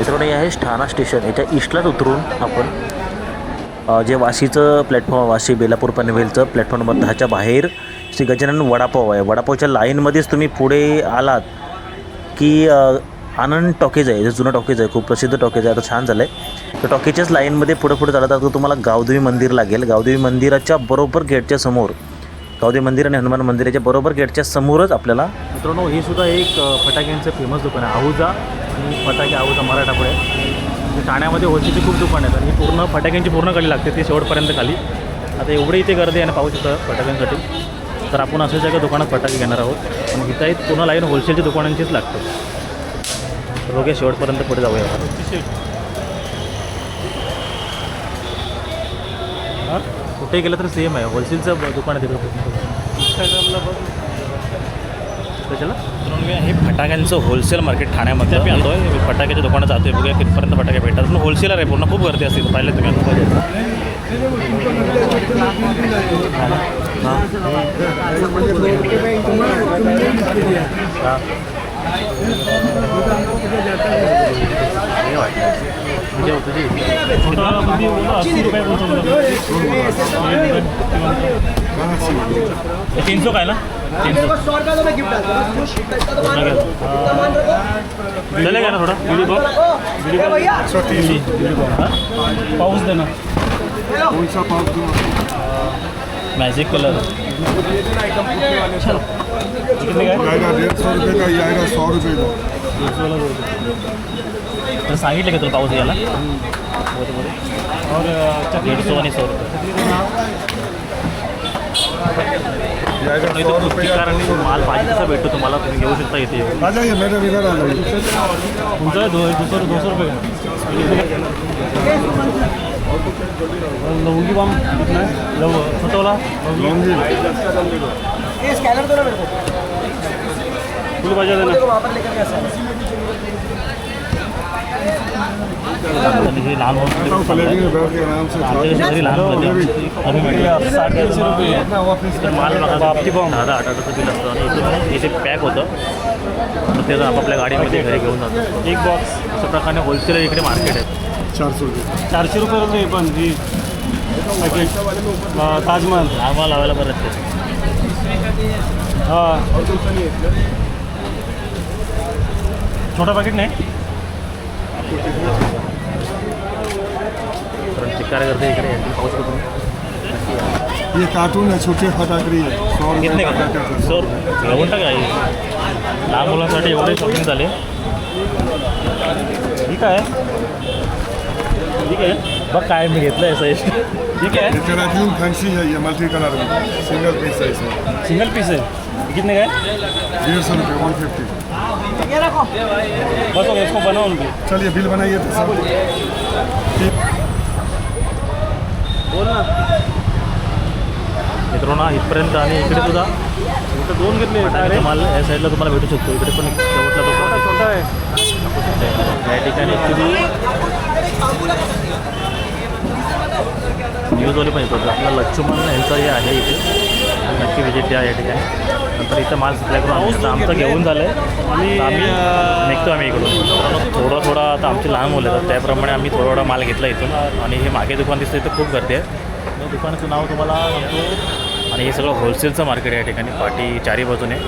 मित्रांनो हे आहे ठाणा स्टेशन. याच्या ईस्टलाच उतरून आपण जे वाशीचं प्लॅटफॉर्म वाशी बेलापूर पनवेलचं प्लॅटफॉर्म नंबर दहाच्या बाहेर श्री गजानन वडापाव आहे. वडापावच्या लाईनमध्येच तुम्ही पुढे आलात की आनंद टॉकीज आहे. जे जुनं टॉकीज आहे खूप प्रसिद्ध टॉकीज आहे. आता छान झालं आहे तर टॉकीच्याच लाईनमध्ये पुढे पुढे चालत आता तर तुम्हाला गावदेवी मंदिर लागेल. गावदेवी मंदिराच्या बरोबर गेटच्या समोर गावदेवी मंदिर आणि हनुमान मंदिराच्या बरोबर गेटच्या समोरच आपल्याला मित्रांनो हे सुद्धा एक फटाक्यांचं फेमस दुकान आहे. आहुजा आणि फटाके आहुजा मराठापुढे. ठाण्यामध्ये होलसेलची खूप दुकान आहेत आणि ही पूर्ण फटाक्यांची पूर्ण गाडी लागते ती शेवटपर्यंत खाली. आता एवढी इथे गर्दी आहे ना पाहू शकता फटाक्यांसाठी. तर आपण अशाच एका दुकानात फटाके घेणार आहोत. आणि इथं एक पूर्ण लाईन होलसेलच्या दुकानांचीच लागतं. तर बघूया शेवटपर्यंत पुढे जाऊया कुठे गेलं तर सेम आहे. होलसेलचं दुकान आहे तिकडे कशाला हे फटाक्यांचं होलसेल मार्केट ठाण्यामध्ये आलो आहे फटाक्याच्या दुकानात जातो आहे बघूया कितपर्यंत फटाके भेटतात. पण होलसेलर आहे पूर्ण. खूप गर्दी असते. पाहिलं तुम्ही हाँ. तीन सौ का है ना? चलेगा ना थोड़ा? वीडियो पाऊस देना। मॅजिक कलर कितने का आएगा डेढ़ सौ रुपये का ही आएगा सौ रुपये का। तर सांगितलं का तुला पाऊस यायला और दीडशे आणि सौ ये आएगा रुपये सौ रुपये का कारण माल पाहिजे तसा भेटतो तुम्हाला तुम्ही घेऊ शकता इथे तुमचं दुसरं दोनशे रुपये कितना है लव छोटवाला लौंगी ये स्कैनर दो ना मेरे को फुल हे माल दहा आठ बिल असतं आणि इथे इथे पॅक होतं। तर ते आपापल्या गाडीमध्ये घरी घेऊन जातो एक बॉक्स अशा प्रकारे होलसेल इकडे मार्केट आहे चार सौ रुपये। चारशे रुपये पण ही पॅकेट ताजमहल। परत ते हाँ। छोटा पॅकेट नाही? ये कार्टून है छोटे फटाकड़ी है सौ कितने का का? है। सर घेऊन टाका हे. लहान मुलांसाठी एवढे शॉपिंग झाले ठीक आहे ठीक आहे बघ काय मी घेतलं आहे सजेस्ट ठीक आहे ये केराटिन फैंसी है ये मल्टी कलर में। सिंगल पीस है। इसमें सिंगल पीस आहे कितने का है? डेढ़ सौ रुपये वन फिफ्टी ये रखो। बस हो गया इसको बनाओ उनकी चलिए बिल बनाइए तो सब। मित्रांनो इथपर्यंत आणि इकडे सुद्धा इथं दोन घेतले फटाक्याचा माल या साईडला तुम्हाला भेटू शकतो इकडे पण शेवटला छोटा दुकान छोटा आहे. या ठिकाणी न्यूजवाले पण येतात आपला लक्ष्मण यांचं हे आहे इथे. नक्की व्हिजिट द्या या ठिकाणी. नंतर इथं माल सप्लाय करून आमचं आमचं घेऊन झालं आहे आणि आम्ही निघतो आम्ही इकडून. थोडं थोडं आता आमची लहान मुलं आहेत त्याप्रमाणे आम्ही थोडा थोडा माल घेतला इथून. आणि हे मागे दुकान दिसतं इथं खूप गर्दी आहे. दुकानाचं नाव तुम्हाला सांगतो. आणि हे सगळं होलसेलचं मार्केट आहे या ठिकाणी. पाठी चारी बाजूने.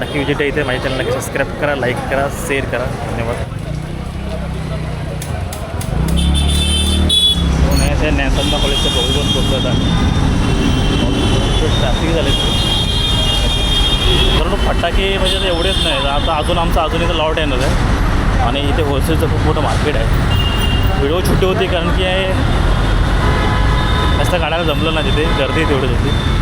नक्की विजिट आहे इथे. माझ्या चॅनल नक्की सबस्क्राईब करा लाईक करा शेअर करा. धन्यवाद. नाही ते नॅसनला कॉलेजचं बघू पण पोचलो आता. ट्रॅफिक झाले कारण फटाके म्हणजे ते एवढेच नाही. आता अजून आमचं अजून इथं लॉट येणार आहे. आणि इथे होलसेलचं खूप मोठं मार्केट आहे. व्हिडिओ छोटी होती कारण की जास्त काढायला जमलं ना तिथे. गर्दी तेवढीच होती.